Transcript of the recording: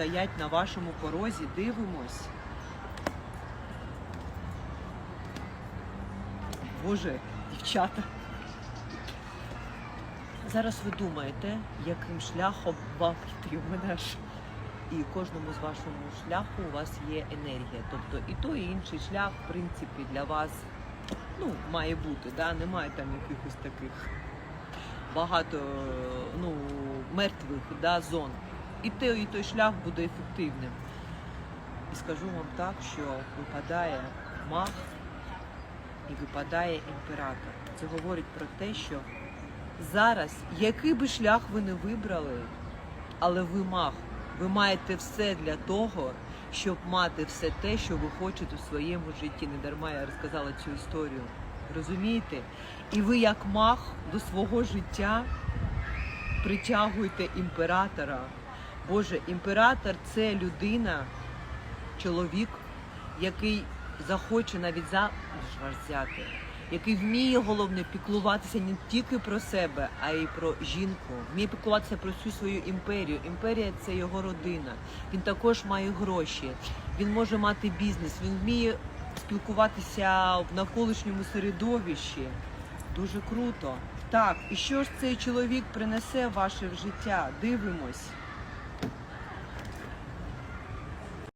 стоять на вашому порозі, дивимось. Боже, дівчата. Зараз ви думаєте, яким шляхом вам йти в мене ж. І кожному з вашому шляху у вас є енергія. Тобто і той, і інший шлях, в принципі, для вас ну, має бути. Да? Немає там якихось таких багато ну, мертвих да, зон. І той, і той шлях буде ефективним. І скажу вам так, що випадає маг і випадає імператор. Це говорить про те, що зараз, який би шлях ви не вибрали, але ви маг, ви маєте все для того, щоб мати все те, що ви хочете в своєму житті. Не дарма я розказала цю історію. Розумієте? І ви, як маг, до свого життя притягуєте імператора. Боже, імператор це людина, чоловік, який захоче навіть вас взяти, який вміє головне піклуватися не тільки про себе, а й про жінку. Вміє піклуватися про всю свою імперію. Імперія це його родина. Він також має гроші. Він може мати бізнес. Він вміє спілкуватися в навколишньому середовищі. Дуже круто. Так, і що ж цей чоловік принесе в ваше життя? Дивимось.